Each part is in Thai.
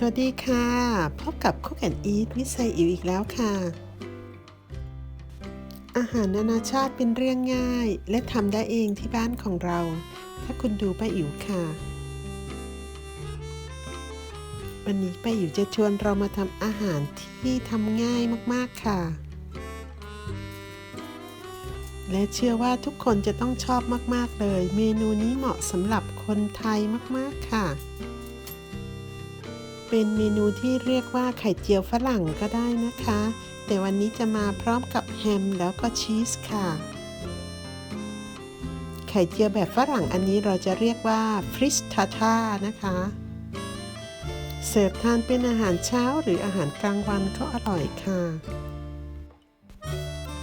สวัสดีค่ะ พบกับ Cook and Eat วิสัยอิวอีกแล้วค่ะ อาหารนานาชาติเป็นเรื่องง่าย และทำได้เองที่บ้านของเรา ถ้าคุณดูป้าอิ๋วค่ะ วันนี้ป้าอิ๋วจะชวนเรามาทำอาหารที่ทำง่ายมากๆค่ะ และเชื่อว่าทุกคนจะต้องชอบมากๆเลย เมนูนี้เหมาะสำหรับคนไทยมากๆค่ะ เป็นเมนูที่เรียกว่าไข่เจียวฝรั่งก็ได้นะคะ แต่วันนี้จะมาพร้อมกับแฮมแล้วก็ชีสค่ะ ไข่เจียวแบบฝรั่งอันนี้เราจะเรียกว่าฟริสทาทานะคะ เสิร์ฟทานเป็นอาหารเช้าหรืออาหารกลางวันก็อร่อยค่ะ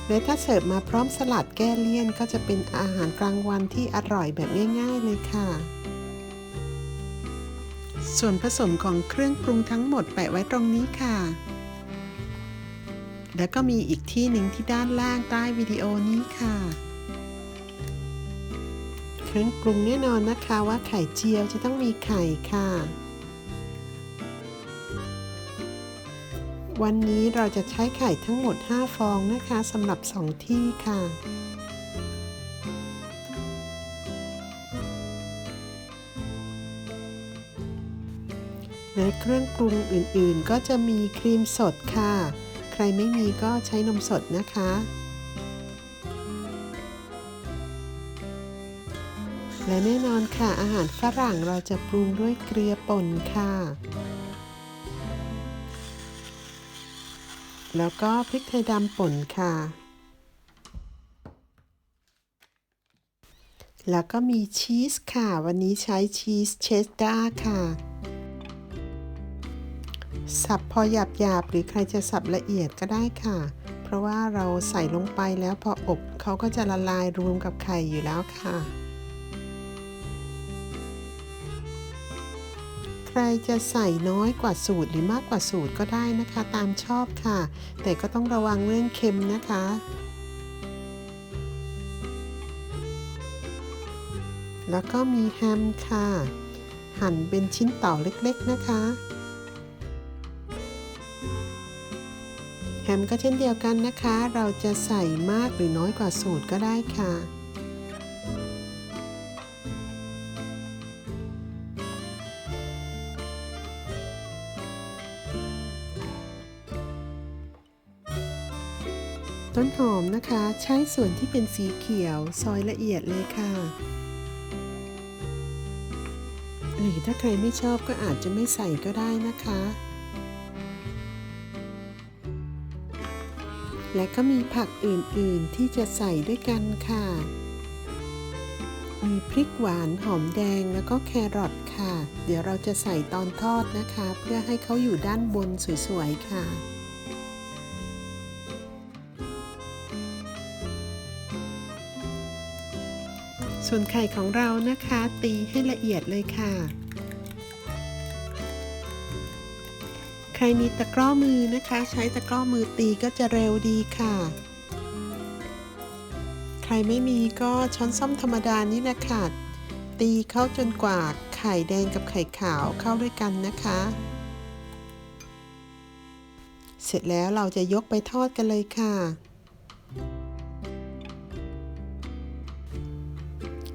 และถ้าเสิร์ฟมาพร้อมสลัดแก้เลี่ยนก็จะเป็นอาหารกลางวันที่อร่อยแบบง่าย ๆ เลยค่ะ ส่วนผสมของเครื่องปรุงทั้งหมดแปะไว้ตรงนี้ค่ะ แล้วก็มีอีกที่หนึ่งที่ด้านล่างใต้วิดีโอนี้ค่ะ เครื่องปรุงแน่นอนนะคะว่าไข่เจียวจะต้องมีไข่ค่ะ วันนี้เราจะใช้ไข่ทั้งหมด 5 ฟองนะคะสำหรับ 2 ที่ค่ะ และเครื่องปรุงอื่นๆ ก็จะมีครีมสดค่ะ ใครไม่มีก็ใช้นมสดนะคะ และแน่นอนค่ะอาหารฝรั่งเราจะปรุงด้วยเกลือป่นค่ะ แล้วก็พริกไทยดำป่นค่ะ แล้วก็มีชีสค่ะ วันนี้ใช้ชีสเชสดาร์ค่ะ สับพอหยาบหยาบหรือใครจะสับละเอียดก็ได้ค่ะ เพราะว่าเราใส่ลงไปแล้วพออบเขาก็จะละลายรวมกับไข่อยู่แล้วค่ะ ใครจะใส่น้อยกว่าสูตรหรือมากกว่าสูตรก็ได้นะคะ ตามชอบค่ะ แต่ก็ต้องระวังเรื่องเค็มนะคะแล้วก็มีแฮมค่ะ หั่นเป็นชิ้นเต่าเล็กๆนะคะ มก็เช่นเดียวกันนะคะ เราจะใส่มากหรือน้อยกว่าสูตรก็ได้ค่ะ ต้นหอมนะคะใช้ส่วนที่เป็นสีเขียวซอยละเอียดเลยค่ะหรือถ้าใครไม่ชอบก็อาจจะไม่ใส่ก็ได้นะคะ และก็มีผักอื่นๆที่จะใส่ด้วยกันค่ะ มีพริกหวานหอมแดงแล้วก็แครอทค่ะ เดี๋ยวเราจะใส่ตอนทอดนะคะ เพื่อให้เขาอยู่ด้านบนสวยๆค่ะส่วนไข่ของเรานะคะตีให้ละเอียดเลยค่ะ รมีตะกร้อมือนะคะ ใช้ตะกร้อมือตีก็จะเร็วดีค่ะ ใครไม่มีก็ช้อนส้อมธรรมดานี่แหละค่ะ ตีเข้าจนกว่าไข่แดงกับไข่ขาวเข้าด้วยกันนะคะ เสร็จแล้วเราจะยกไปทอดกันเลยค่ะ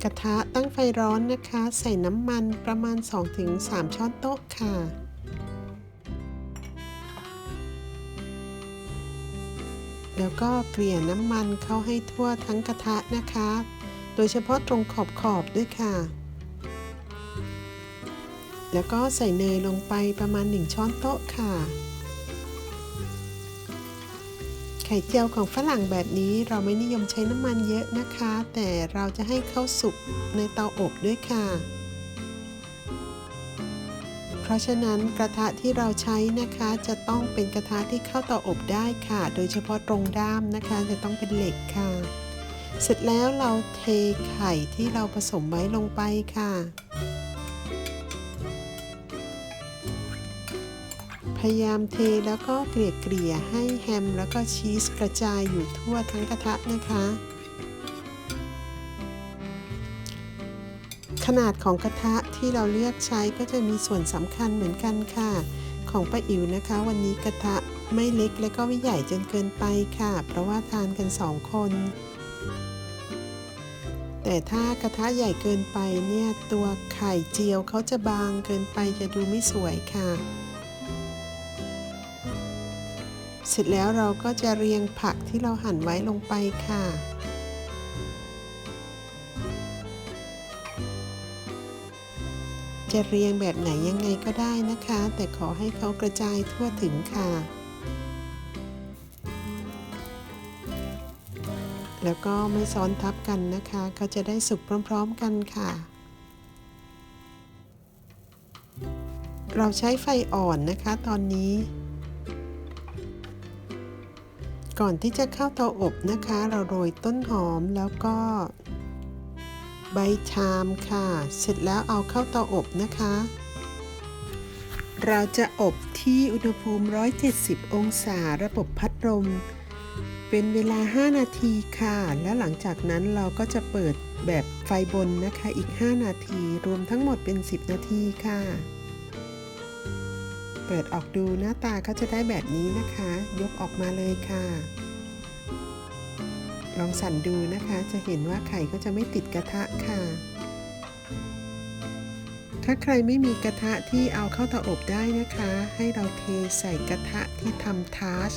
กระทะตั้งไฟร้อนนะคะ ใส่น้ำมันประมาณ 2-3 ช้อนโต๊ะค่ะ แล้วก็เกลี่ยน้ำมันเข้าให้ทั่วทั้งกระทะนะคะ โดยเฉพาะตรงขอบขอบด้วยค่ะ แล้วก็ใส่เนยลงไปประมาณ 1 ช้อนโต๊ะค่ะ ไข่เจียวของฝรั่งแบบนี้เราไม่นิยมใช้น้ำมันเยอะนะคะ แต่เราจะให้เข้าสุกในเตาอบด้วยค่ะ ราะฉะนั้นกระทะที่เราใช้นะคะจะต้องเป็นกระทะที่เข้าเตาอบได้ค่ะ โดยเฉพาะตรงด้ามนะคะจะต้องเป็นเหล็กค่ะ เสร็จแล้วเราเทไข่ที่เราผสมไว้ลงไปค่ะ พยายามเทแล้วก็เกลี่ยเกลี่ยให้แฮมแล้วก็ชีสกระจายอยู่ทั่วทั้งกระทะนะคะ ขนาดของกระทะที่เราเลือกใช้ก็จะมีส่วนสำคัญเหมือนกันค่ะ ของป้าอิ๋วนะคะ วันนี้กระทะไม่เล็กและก็ไม่ใหญ่จนเกินไปค่ะ เพราะว่าทานกันสองคน แต่ถ้ากระทะใหญ่เกินไปเนี่ยตัวไข่เจียวเขาจะบางเกินไปจะดูไม่สวยค่ะ เสร็จแล้วเราก็จะเรียงผักที่เราหั่นไว้ลงไปค่ะ จะเรียงแบบไหนยังไงก็ได้นะคะ แต่ขอให้เขากระจายทั่วถึงค่ะ แล้วก็ไม่ซ้อนทับกันนะคะเขาจะได้สุกพร้อมๆกันค่ะ เราใช้ไฟอ่อนนะคะตอนนี้ ก่อนที่จะเข้าเตาอบนะคะ เราโรยต้นหอมแล้วก็ ใบชามค่ะ เสร็จแล้วเอาเข้าเตาอบนะคะ เราจะอบที่อุณหภูมิ 170 องศาระบบพัดลมเป็นเวลา 5 นาทีค่ะ และหลังจากนั้นเราก็จะเปิดแบบไฟบนนะคะอีก 5 นาที รวมทั้งหมดเป็น 10 นาทีค่ะ เปิดออกดูหน้าตาก็จะได้แบบนี้นะคะ ยกออกมาเลยค่ะ ลองสั่นดูนะคะ จะเห็นว่าไข่ก็จะไม่ติดกระทะค่ะ ถ้าใครไม่มีกระทะที่เอาเข้าเตาอบได้นะคะ ให้เราเทใส่กระทะที่ทำทาร์ช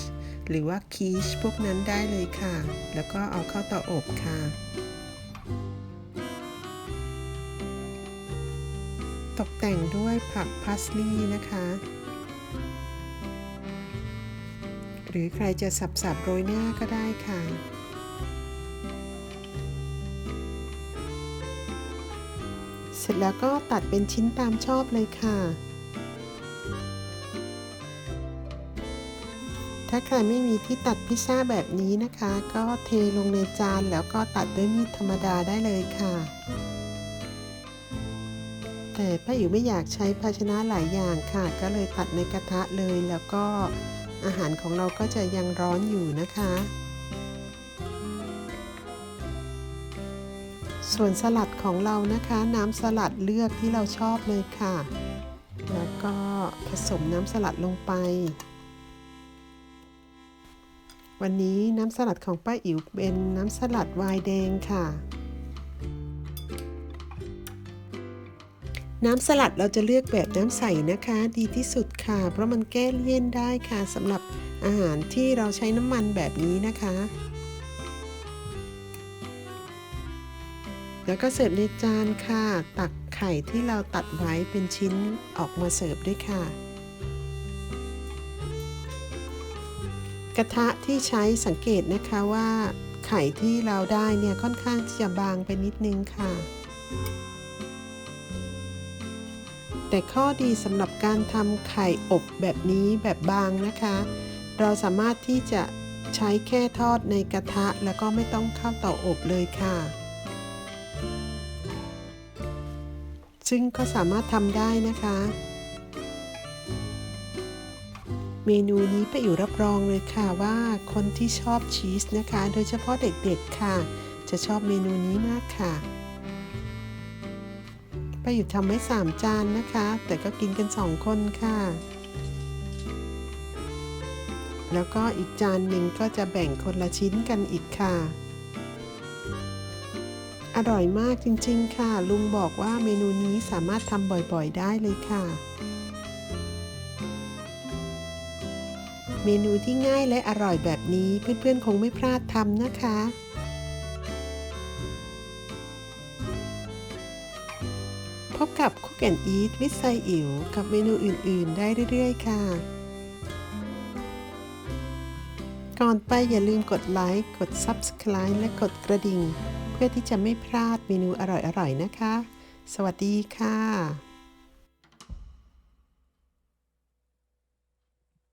หรือว่าคีชพวกนั้นได้เลยค่ะ แล้วก็เอาเข้าเตาอบค่ะ ตกแต่งด้วยผักพาสลีย์นะคะหรือใครจะสับๆโรยหน้าก็ได้ค่ะ เสร็จแล้วก็ตัดเป็นชิ้นตามชอบเลยค่ะ ถ้าใครไม่มีที่ตัดพิซซ่าแบบนี้นะคะ ก็เทลงในจานแล้วก็ตัดด้วยมีดธรรมดาได้เลยค่ะแต่ป้าอิ๋วไม่อยากใช้ภาชนะหลายอย่างค่ะ ก็เลยตัดในกระทะเลยแล้วก็อาหารของเราก็จะยังร้อนอยู่นะคะ ส่วนสลัดของเรานะคะ น้ำสลัดเลือกที่เราชอบเลยค่ะ แล้วก็ผสมน้ำสลัดลงไป วันนี้น้ำสลัดของป้าอิ๋วเป็นน้ำสลัดวน์แดงค่ะ น้ำสลัดเราจะเลือกแบบน้ำใสนะคะ ดีที่สุดค่ะ เพราะมันแก้เลี่ยนได้ค่ะสำหรับอาหารที่เราใช้น้ำมันแบบนี้นะคะ แล้วก็เสิร์ฟในจานค่ะ ตักไข่ที่เราตัดไว้เป็นชิ้นออกมาเสิร์ฟด้วยค่ะ กระทะที่ใช้สังเกตนะคะว่า ไข่ที่เราได้เนี่ยค่อนข้างที่จะบางไปนิดนึงค่ะ แต่ข้อดีสำหรับการทำไข่อบแบบนี้แบบบางนะคะ เราสามารถที่จะใช้แค่ทอดในกระทะแล้วก็ไม่ต้องเข้าเตาอบเลยค่ะ ซึ่งก็สามารถทำได้นะคะ เมนูนี้ไปอิ๋วรับรองเลยค่ะว่าคนที่ชอบชีสนะคะ โดยเฉพาะเด็กๆค่ะ จะชอบเมนูนี้มากค่ะไปอิ๋วทำไว้3จานนะคะ แต่ก็กินกัน2คนค่ะ แล้วก็อีกจานหนึ่งก็จะแบ่งคนละชิ้นกันอีกค่ะ ร่อยมากจริงๆค่ะ ลุงบอกว่าเมนูนี้สามารถทำบ่อยๆได้เลยค่ะ เมนูที่ง่ายและอร่อยแบบนี้เพื่อนๆคงไม่พลาดทำนะคะพบกับ Cook and Eat with ไซอิ๋วกับเมนูอื่น ๆ ได้เรื่อย ๆ ค่ะ ก่อนไปอย่าลืมกดไลค์ กด Subscribe และกดกระดิ่ง พื่อที่จะไม่พลาดเมนูอร่อยๆนะคะ สวัสดีค่ะ